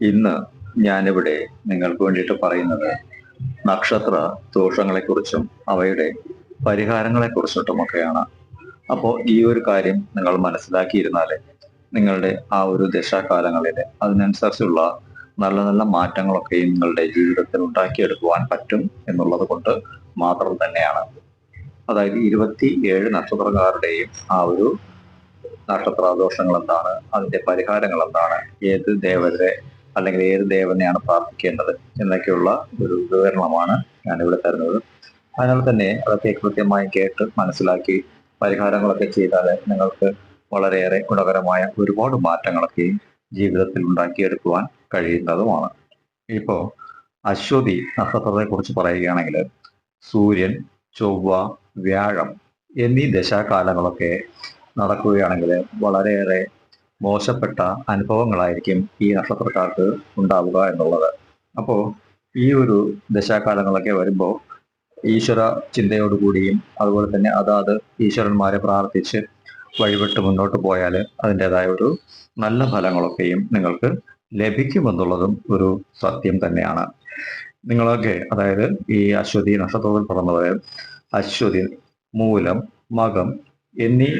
ഇന്ന് ഞാനിവിടെ നിങ്ങൾക്ക് വേണ്ടിയിട്ട് പറയുന്നത് നക്ഷത്ര ദോഷങ്ങളെക്കുറിച്ചും അവയുടെ പരിഹാരങ്ങളെക്കുറിച്ചിട്ടുമൊക്കെയാണ്. അപ്പോൾ ഈ ഒരു കാര്യം നിങ്ങൾ മനസ്സിലാക്കിയിരുന്നാൽ നിങ്ങളുടെ ആ ഒരു ദശാകാലങ്ങളിൽ അതിനനുസരിച്ചുള്ള നല്ല നല്ല മാറ്റങ്ങളൊക്കെയും നിങ്ങളുടെ ജീവിതത്തിൽ ഉണ്ടാക്കിയെടുക്കുവാൻ പറ്റും എന്നുള്ളത് കൊണ്ട് മാത്രം തന്നെയാണ്. അതായത് ഇരുപത്തി ഏഴ് നക്ഷത്രക്കാരുടെയും ആ ഒരു നക്ഷത്രാദോഷങ്ങൾ എന്താണ് അതിന്റെ പരിഹാരങ്ങൾ എന്താണ് ഏത് ദേവതരെ അല്ലെങ്കിൽ ഏത് ദേവനെയാണ് പ്രാർത്ഥിക്കേണ്ടത് എന്നൊക്കെയുള്ള ഒരു വിവരണമാണ് ഇവിടെ തരുന്നത്. അതിനാൽ തന്നെ അതൊക്കെ കൃത്യമായി കേട്ട് മനസ്സിലാക്കി പരിഹാരങ്ങളൊക്കെ ചെയ്താൽ നിങ്ങൾക്ക് വളരെയേറെ ഗുണകരമായ ഒരുപാട് മാറ്റങ്ങളൊക്കെ ജീവിതത്തിൽ ഉണ്ടാക്കിയെടുക്കുവാൻ കഴിയുന്നതുമാണ്. ഇപ്പോ അശ്വതി നക്ഷത്രത്തെ കുറിച്ച് പറയുകയാണെങ്കിൽ സൂര്യൻ ചൊവ്വ വ്യാഴം എന്നീ ദശാകാലങ്ങളൊക്കെ നടക്കുകയാണെങ്കിൽ വളരെയേറെ മോശപ്പെട്ട അനുഭവങ്ങളായിരിക്കും ഈ നക്ഷത്രക്കാർക്ക് ഉണ്ടാവുക എന്നുള്ളത്. അപ്പോൾ ഈ ഒരു ദശാകാലങ്ങളൊക്കെ വരുമ്പോൾ ഈശ്വര ചിന്തയോടുകൂടിയും അതുപോലെ തന്നെ അതാത് ഈശ്വരന്മാരെ പ്രാർത്ഥിച്ച് വഴിവിട്ട് മുന്നോട്ട് പോയാൽ അതിന്റെതായ ഒരു നല്ല ഫലങ്ങളൊക്കെയും നിങ്ങൾക്ക് ലഭിക്കുമെന്നുള്ളതും ഒരു സത്യം തന്നെയാണ്. നിങ്ങളൊക്കെ അതായത് ഈ അശ്വതി നക്ഷത്രത്തിൽ പിറന്നവർ അശ്വതി മൂലം മകം എന്നീ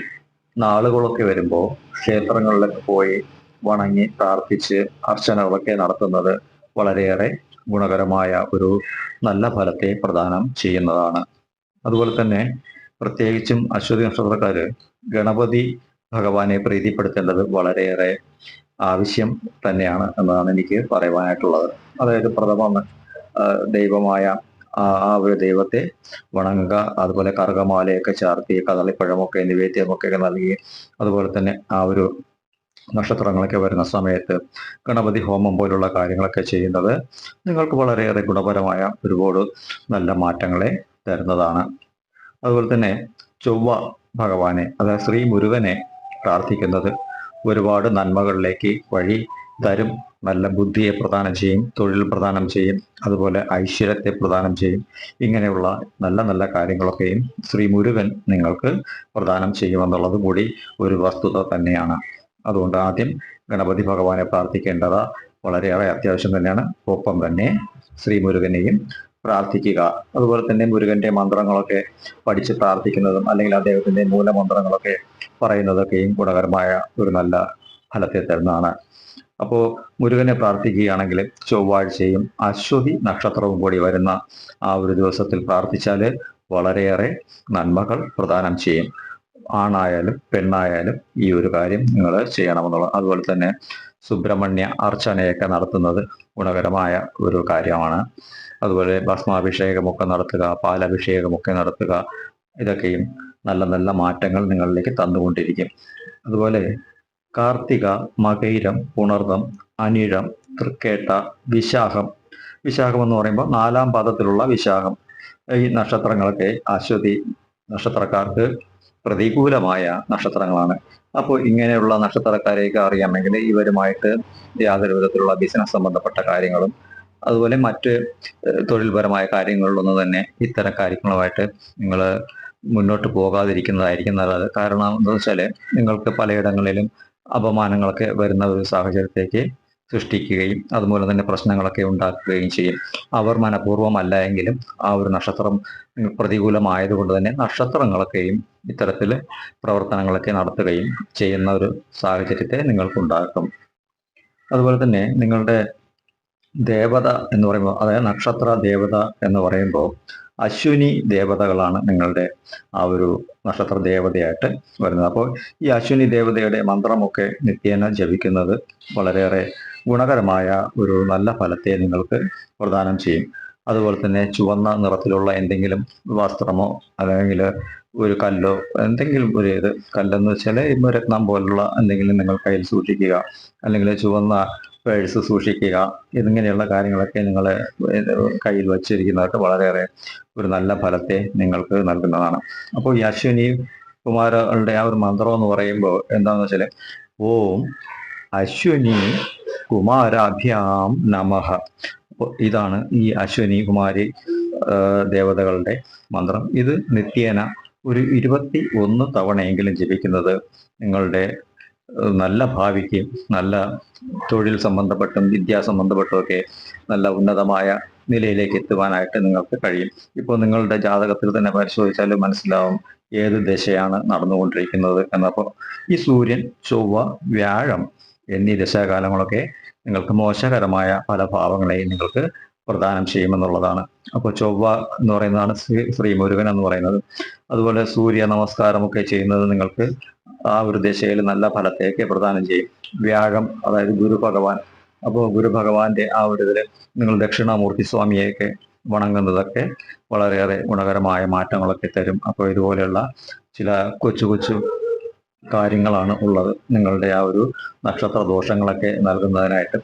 നാളുകളൊക്കെ വരുമ്പോൾ ക്ഷേത്രങ്ങളിലൊക്കെ പോയി വണങ്ങി പ്രാർത്ഥിച്ച് അർച്ചനകളൊക്കെ നടത്തുന്നത് വളരെയേറെ ഗുണകരമായ ഒരു നല്ല ഫലത്തെ പ്രദാനം ചെയ്യുന്നതാണ്. അതുപോലെ തന്നെ പ്രത്യേകിച്ചും അശ്വതി നക്ഷത്രക്കാര് ഗണപതി ഭഗവാനെ പ്രീതിപ്പെടുത്തേണ്ടത് വളരെയേറെ ആവശ്യം തന്നെയാണ് എന്നതാണ് എനിക്ക് പറയുവാനായിട്ടുള്ളത്. അതായത് പ്രഥമ ദൈവമായ ആ ഒരു ദൈവത്തെ വണങ്ങുക അതുപോലെ കറുകമാലയൊക്കെ ചാർത്തി കദളിപ്പഴമൊക്കെ നിവേദ്യമൊക്കെ നൽകി അതുപോലെ തന്നെ ആ ഒരു നക്ഷത്രങ്ങളൊക്കെ വരുന്ന സമയത്ത് ഗണപതി ഹോമം പോലുള്ള കാര്യങ്ങളൊക്കെ ചെയ്യുന്നത് നിങ്ങൾക്ക് വളരെയേറെ ഗുണപരമായ ഒരുപാട് നല്ല മാറ്റങ്ങളെ തരുന്നതാണ്. അതുപോലെ തന്നെ ചൊവ്വ ഭഗവാനെ അതായത് ശ്രീ മുരുകനെ പ്രാർത്ഥിക്കുന്നത് ഒരുപാട് നന്മകളിലേക്ക് വഴി തരും നല്ല ബുദ്ധിയെ പ്രദാനം ചെയ്യും തൊഴിൽ പ്രദാനം ചെയ്യും അതുപോലെ ഐശ്വര്യത്തെ പ്രദാനം ചെയ്യും. ഇങ്ങനെയുള്ള നല്ല നല്ല കാര്യങ്ങളൊക്കെയും ശ്രീ മുരുകൻ നിങ്ങൾക്ക് പ്രദാനം ചെയ്യുമെന്നുള്ളത് കൂടി ഒരു വസ്തുത തന്നെയാണ്. അതുകൊണ്ട് ആദ്യം ഗണപതി ഭഗവാനെ പ്രാർത്ഥിക്കേണ്ടത് വളരെയേറെ അത്യാവശ്യം തന്നെയാണ്. ഒപ്പം തന്നെ ശ്രീ മുരുകനെയും പ്രാർത്ഥിക്കുക. അതുപോലെ തന്നെ മുരുകന്റെ മന്ത്രങ്ങളൊക്കെ പഠിച്ച് പ്രാർത്ഥിക്കുന്നതും അല്ലെങ്കിൽ അദ്ദേഹത്തിന്റെ മൂലമന്ത്രങ്ങളൊക്കെ പറയുന്നതൊക്കെയും ഗുണകരമായ ഒരു നല്ല ഫലത്തെ തരുന്നതാണ്. അപ്പോൾ മുരുകനെ പ്രാർത്ഥിക്കുകയാണെങ്കിൽ ചൊവ്വാഴ്ചയും അശ്വതി നക്ഷത്രവും കൂടി വരുന്ന ആ ഒരു ദിവസത്തിൽ പ്രാർത്ഥിച്ചാൽ വളരെയേറെ നന്മകൾ പ്രദാനം ചെയ്യും. ആണായാലും പെണ്ണായാലും ഈ ഒരു കാര്യം നിങ്ങൾ ചെയ്യണമെന്നുള്ളത്. അതുപോലെ തന്നെ സുബ്രഹ്മണ്യ അർച്ചനയൊക്കെ നടത്തുന്നത് ഗുണകരമായ ഒരു കാര്യമാണ്. അതുപോലെ ഭസ്മാഭിഷേകമൊക്കെ നടത്തുക പാലഭിഷേകമൊക്കെ നടത്തുക ഇതൊക്കെയും നല്ല നല്ല മാറ്റങ്ങൾ നിങ്ങളിലേക്ക് തന്നുകൊണ്ടിരിക്കും. അതുപോലെ കാർത്തിക മകൈരം പുണർദം അനിഴം തൃക്കേട്ട വിശാഖം. വിശാഖം എന്ന് പറയുമ്പോൾ നാലാം പാദത്തിലുള്ള വിശാഖം. ഈ നക്ഷത്രങ്ങളൊക്കെ അശ്വതി നക്ഷത്രക്കാർക്ക് പ്രതികൂലമായ നക്ഷത്രങ്ങളാണ്. അപ്പോൾ ഇങ്ങനെയുള്ള നക്ഷത്രക്കാരെയൊക്കെ അറിയാമെങ്കിൽ ഇവരുമായിട്ട് യാതൊരു വിധത്തിലുള്ള ബിസിനസ് സംബന്ധപ്പെട്ട കാര്യങ്ങളും അതുപോലെ മറ്റ് തൊഴിൽപരമായ കാര്യങ്ങളിലൊന്നും തന്നെ ഇത്തരം കാര്യങ്ങളുമായിട്ട് നിങ്ങൾ മുന്നോട്ട് പോകാതിരിക്കുന്നതായിരിക്കും നല്ലത്. കാരണം എന്താ വെച്ചാൽ നിങ്ങൾക്ക് പലയിടങ്ങളിലും അപമാനങ്ങളൊക്കെ വരുന്ന ഒരു സാഹചര്യത്തേക്ക് സൃഷ്ടിക്കുകയും അതുപോലെ തന്നെ പ്രശ്നങ്ങളൊക്കെ ഉണ്ടാക്കുകയും ചെയ്യും. അവർ മനഃപൂർവമല്ല എങ്കിലും ആ ഒരു നക്ഷത്രം പ്രതികൂലമായതുകൊണ്ട് തന്നെ നക്ഷത്രങ്ങളൊക്കെയും ഇത്തരത്തിൽ പ്രവർത്തനങ്ങളൊക്കെ നടത്തുകയും ചെയ്യുന്ന ഒരു സാഹചര്യത്തെ നിങ്ങൾക്കുണ്ടാക്കും. അതുപോലെ തന്നെ നിങ്ങളുടെ ദേവത എന്ന് പറയുമ്പോൾ അതായത് നക്ഷത്ര ദേവത എന്ന് പറയുമ്പോൾ അശ്വിനി ദേവതകളാണ് നിങ്ങളുടെ ആ ഒരു നക്ഷത്ര ദേവതയായിട്ട് വരുന്നത്. അപ്പോൾ ഈ അശ്വിനി ദേവതയുടെ മന്ത്രമൊക്കെ നിത്യേന ജപിക്കുന്നത് വളരെയേറെ ഗുണകരമായ ഒരു നല്ല ഫലത്തെ നിങ്ങൾക്ക് പ്രദാനം ചെയ്യും. അതുപോലെ തന്നെ ചുവന്ന നിറത്തിലുള്ള എന്തെങ്കിലും വസ്ത്രമോ അല്ലെങ്കിൽ ഒരു കല്ലോ എന്തെങ്കിലും ഒരു ഇത് കല്ലെന്ന് വെച്ചാൽ ഇന്ന് രത്നം പോലുള്ള എന്തെങ്കിലും നിങ്ങൾ കയ്യിൽ സൂക്ഷിക്കുക അല്ലെങ്കിൽ ചുവന്ന പേഴ്സ് സൂക്ഷിക്കുക എന്നിങ്ങനെയുള്ള കാര്യങ്ങളൊക്കെ നിങ്ങൾ കയ്യിൽ വച്ചിരിക്കുന്നതൊക്കെ വളരെയേറെ ഒരു നല്ല ഫലത്തെ നിങ്ങൾക്ക് നൽകുന്നതാണ്. അപ്പോൾ ഈ അശ്വിനി കുമാരകളുടെ ആ ഒരു മന്ത്രം എന്ന് പറയുമ്പോൾ എന്താണെന്ന് വെച്ചാൽ ഓം അശ്വിനി കുമാരാഭ്യാം നമഃ. അപ്പോൾ ഇതാണ് ഈ അശ്വിനി കുമാരി ദേവതകളുടെ മന്ത്രം. ഇത് നിത്യേന ഒരു ഇരുപത്തി ഒന്ന് തവണയെങ്കിലും ജപിക്കുന്നത് നിങ്ങളുടെ നല്ല ഭാവിക്ക് നല്ല തൊഴിൽ സംബന്ധപ്പെട്ടും വിദ്യാ സംബന്ധപ്പെട്ടുമൊക്കെ നല്ല ഉന്നതമായ നിലയിലേക്ക് എത്തുവാനായിട്ട് നിങ്ങൾക്ക് കഴിയും. ഇപ്പോൾ നിങ്ങളുടെ ജാതകത്തിൽ തന്നെ പരിശോധിച്ചാൽ മനസ്സിലാവും ഏത് ദശയാണ് നടന്നുകൊണ്ടിരിക്കുന്നത് എന്നപ്പോൾ ഈ സൂര്യൻ ചൊവ്വ വ്യാഴം എന്നീ ദശാകാലങ്ങളൊക്കെ നിങ്ങൾക്ക് മോശകരമായ പല ഭാവങ്ങളെയും നിങ്ങൾക്ക് പ്രദാനം ചെയ്യുമെന്നുള്ളതാണ്. അപ്പോൾ ചൊവ്വ എന്ന് പറയുന്നതാണ് ശ്രീ ശ്രീ മുരുകൻ എന്ന് പറയുന്നത്. അതുപോലെ സൂര്യ നമസ്കാരമൊക്കെ ചെയ്യുന്നത് നിങ്ങൾക്ക് ആ ഒരു ദിശയിൽ നല്ല ഫലത്തേക്ക് പ്രദാനം ചെയ്യും. വ്യാഴം അതായത് ഗുരു ഭഗവാൻ. അപ്പോൾ ഗുരു ഭഗവാന്റെ ആ ഒരു ഇതിൽ നിങ്ങൾ ദക്ഷിണാമൂർത്തി സ്വാമിയെയൊക്കെ വണങ്ങുന്നതൊക്കെ വളരെയേറെ ഗുണകരമായ മാറ്റങ്ങളൊക്കെ തരും. അപ്പോൾ ഇതുപോലെയുള്ള ചില കൊച്ചു കൊച്ചു കാര്യങ്ങളാണ് ഉള്ളത്. നിങ്ങളുടെ ആ ഒരു നക്ഷത്ര ദോഷങ്ങളൊക്കെ നൽകുന്നതിനായിട്ട്.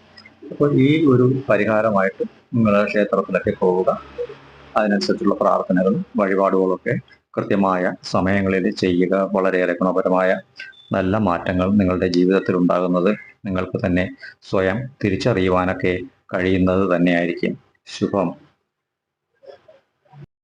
അപ്പോൾ ഈ ഒരു പരിഹാരമായിട്ട് നിങ്ങൾ ക്ഷേത്രത്തിലൊക്കെ പോവുക. അതിനനുസരിച്ചുള്ള പ്രാർത്ഥനകളും വഴിപാടുകളൊക്കെ കൃത്യമായ സമയങ്ങളിൽ ചെയ്യുക. വളരെയേറെ ഗുണപരമായ നല്ല മാറ്റങ്ങൾ നിങ്ങളുടെ ജീവിതത്തിൽ ഉണ്ടാകുന്നത് നിങ്ങൾക്ക് തന്നെ സ്വയം തിരിച്ചറിയുവാനൊക്കെ കഴിയുന്നത് തന്നെയായിരിക്കും. ശുഭം.